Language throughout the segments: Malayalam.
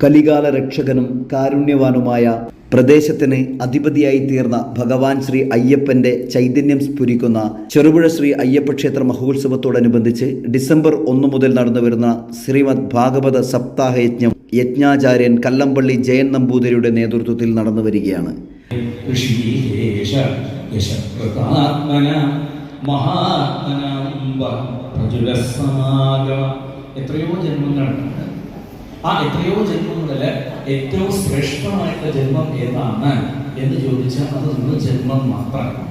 കലികാല രക്ഷകനും കാരുണ്യവാനുമായ പ്രദേശത്തിന് അധിപതിയായി തീർന്ന ഭഗവാൻ ശ്രീ അയ്യപ്പന്റെ ചൈതന്യം സ്ഫുരിക്കുന്ന ചെറുപുഴ ശ്രീ അയ്യപ്പ ക്ഷേത്ര മഹോത്സവത്തോടനുബന്ധിച്ച് ഡിസംബർ ഒന്ന് മുതൽ നടന്നു വരുന്ന ശ്രീമദ് ഭാഗവത സപ്താഹ യജ്ഞം യജ്ഞാചാര്യൻ കല്ലമ്പള്ളി ജയൻ നമ്പൂതിരിയുടെ നേതൃത്വത്തിൽ നടന്നു വരികയാണ്. എത്രയോ ജന്മങ്ങളുണ്ട് ആ എത്രയോ ജന്മങ്ങളിൽ ഏറ്റവും ശ്രേഷ്ഠമായിട്ടുള്ള ജന്മം ഏതാണ് എന്ന് ചോദിച്ചാൽ അത് നിങ്ങൾ ജന്മം മാത്രമാണ്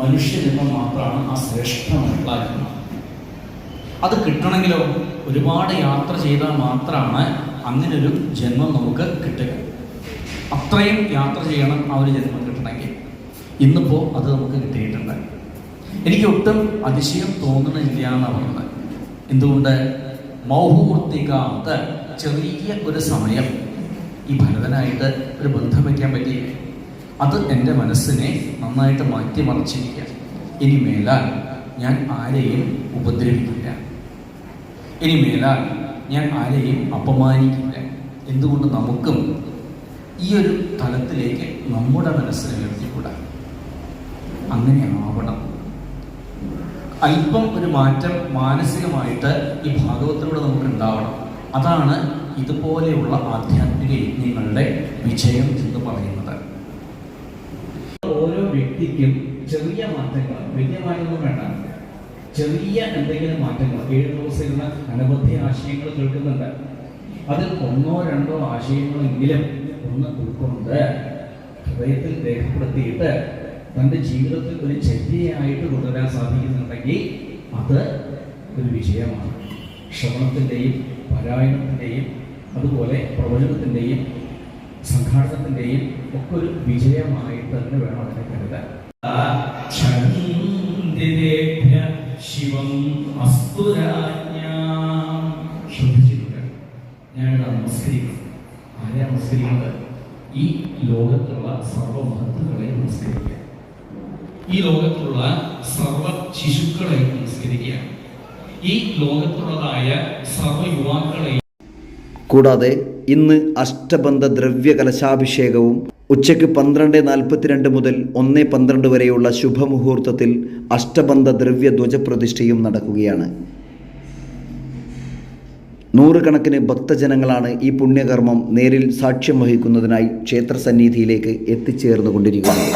മനുഷ്യ ജന്മം മാത്രമാണ് ആ ശ്രേഷ്ഠമായിട്ടുള്ള ജന്മം. അത് കിട്ടണമെങ്കിലോ? ഒരുപാട് യാത്ര ചെയ്താൽ മാത്രമാണ് അങ്ങനെ ഒരു ജന്മം നമുക്ക് കിട്ടുക. അത്രയും യാത്ര ചെയ്യണം ആ ഒരു ജന്മം കിട്ടണമെങ്കിൽ. ഇന്നിപ്പോൾ അത് നമുക്ക് കിട്ടിയിട്ടുണ്ട്. എനിക്ക് ഒട്ടും അതിശയം തോന്നണില്ല എന്നാണ് പറയുന്നത്. എന്തുകൊണ്ട്? മൗഹൂർത്തികാന്ത് ചെറിയ ഒരു സമയം ഈ ഭരതനായിട്ട് ഒരു ബന്ധം വയ്ക്കാൻ പറ്റിയില്ലേ അത് എന്റെ മനസ്സിനെ നന്നായിട്ട് മാറ്റിമറിച്ചിരിക്കുക. ഇനി മേലാൽ ഞാൻ ആരെയും ഉപദ്രവിക്കില്ല. ഇനി മേലാൽ ഞാൻ ആരെയും അപമാനിക്കില്ല. എന്തുകൊണ്ട് നമുക്കും ഈ ഒരു തലത്തിലേക്ക് നമ്മുടെ മനസ്സിനെ ഉയർത്തിക്കൂടാ? അങ്ങനെ ആവണം. അല്പം ഒരു മാറ്റം മാനസികമായിട്ട് ഈ ഭാഗവത്തിലൂടെ നമുക്ക് ഉണ്ടാവണം അതാണ് ഇതുപോലെയുള്ള ആധ്യാത്മിക യജ്ഞങ്ങളുടെ വിജയം എന്ന് പറയുന്നത്. ഓരോ വ്യക്തിക്കും ചെറിയ മാറ്റങ്ങൾ വലിയമായൊന്നും വേണ്ട. ചെറിയ എന്തെങ്കിലും മാറ്റങ്ങൾ ഏഴ് ദിവസമുള്ള അനവധി ആശയങ്ങൾ കേൾക്കുന്നുണ്ട്. അതിൽ ഒന്നോ രണ്ടോ ആശയങ്ങളെങ്കിലും ഒന്ന് ഉൾക്കൊണ്ട് ഹൃദയത്തിൽ രേഖപ്പെടുത്തിയിട്ട് തന്റെ ജീവിതത്തിൽ ഒരു ചര്യയായിട്ട് കൊണ്ടുവരാൻ സാധിക്കുന്നുണ്ടെങ്കിൽ അത് ഒരു വിജയമാണ്. ശ്രവണത്തിന്റെയും പാരായണത്തിന്റെയും അതുപോലെ പ്രവചനത്തിന്റെയും സംഘാടനത്തിന്റെയും ഒക്കെ ഒരു വിജയമായിട്ട് തന്നെ വേണം അതിനെ കരുതാൻ. ശിവം ശ്രദ്ധിച്ചിട്ടുണ്ട്. ഞാനിവിടെ നമസ്കരിക്കുന്നു. ആരെയാണ് നമസ്കരിക്കുന്നത്? ഈ ലോകത്തുള്ള സർവമഹത്തുക്കളെ നമസ്കരിക്കുക. ഈ ലോകത്തുള്ള സർവ ശിശുക്കളെയും നമസ്കരിക്കുകയാണ് ഈ ലോകത്തുള്ളതായ സർവ യുവാക്കളെയും കൂടാതെ ഇന്ന് അഷ്ടബന്ധ ദ്രവ്യ കലശാഭിഷേകവും ഉച്ചയ്ക്ക് പന്ത്രണ്ട് നാൽപ്പത്തിരണ്ട് മുതൽ ഒന്ന് പന്ത്രണ്ട് വരെയുള്ള ശുഭമുഹൂർത്തത്തിൽ അഷ്ടബന്ധ ദ്രവ്യ ധ്വജപ്രതിഷ്ഠയും നടക്കുകയാണ്. നൂറുകണക്കിന് ഭക്തജനങ്ങളാണ് ഈ പുണ്യകർമ്മം നേരിൽ സാക്ഷ്യം വഹിക്കുന്നതിനായി ക്ഷേത്ര സന്നിധിയിലേക്ക് എത്തിച്ചേർന്നുകൊണ്ടിരിക്കുന്നത്.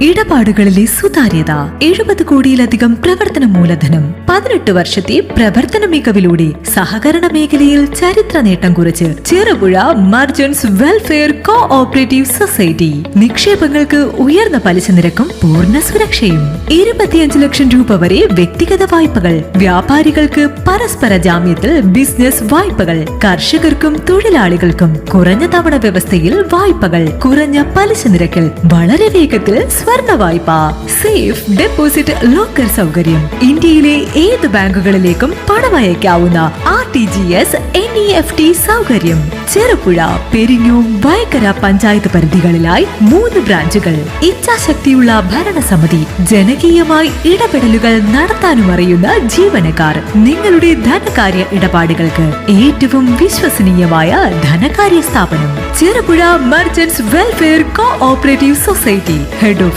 ഇടപാടുകളിലെ സുതാര്യത എഴുപത് കോടിയിലധികം പ്രവർത്തന മൂലധനം പതിനെട്ട് വർഷത്തെ പ്രവർത്തന മികവിലൂടെ സഹകരണ മേഖലയിൽ ചരിത്ര നേട്ടം കുറിച്ച് Cherupuzha merchants welfare cooperative society. നിക്ഷേപങ്ങൾക്ക് ഉയർന്ന പലിശ നിരക്കും പൂർണ സുരക്ഷയും. ഇരുപത്തിയഞ്ച് ലക്ഷം രൂപ വരെ വ്യക്തിഗത വായ്പകൾ വ്യാപാരികൾക്ക് പരസ്പര ജാമ്യത്തിൽ ബിസിനസ് വായ്പകൾ കർഷകർക്കും തൊഴിലാളികൾക്കും കുറഞ്ഞ തവണ വ്യവസ്ഥയിൽ വായ്പകൾ കുറഞ്ഞ പലിശ നിരക്കിൽ വളരെ വേഗത്തിൽ സ്വർണ വായ്പ സേഫ് ഡെപ്പോസിറ്റ് ലോക്കർ സൗകര്യം. ഇന്ത്യയിലെ ഏത് ബാങ്കുകളിലേക്കും പണം അയക്കാവുന്ന R T G S N E F T സൗകര്യം. ചെറുപുഴ പെരിഞ്ഞൂം വയക്കര പഞ്ചായത്ത് പരിധികളിലായി മൂന്ന് ബ്രാഞ്ചുകൾ. ഇച്ഛാശക്തിയുള്ള ഭരണസമിതി ജനകീയമായി ഇടപെടലുകൾ നടത്താനും അറിയുന്ന ജീവനക്കാർ. നിങ്ങളുടെ ധനകാര്യ ഇടപാടുകൾക്ക് ഏറ്റവും വിശ്വസനീയമായ ധനകാര്യ സ്ഥാപനം. Cherupuzha merchants welfare cooperative society head office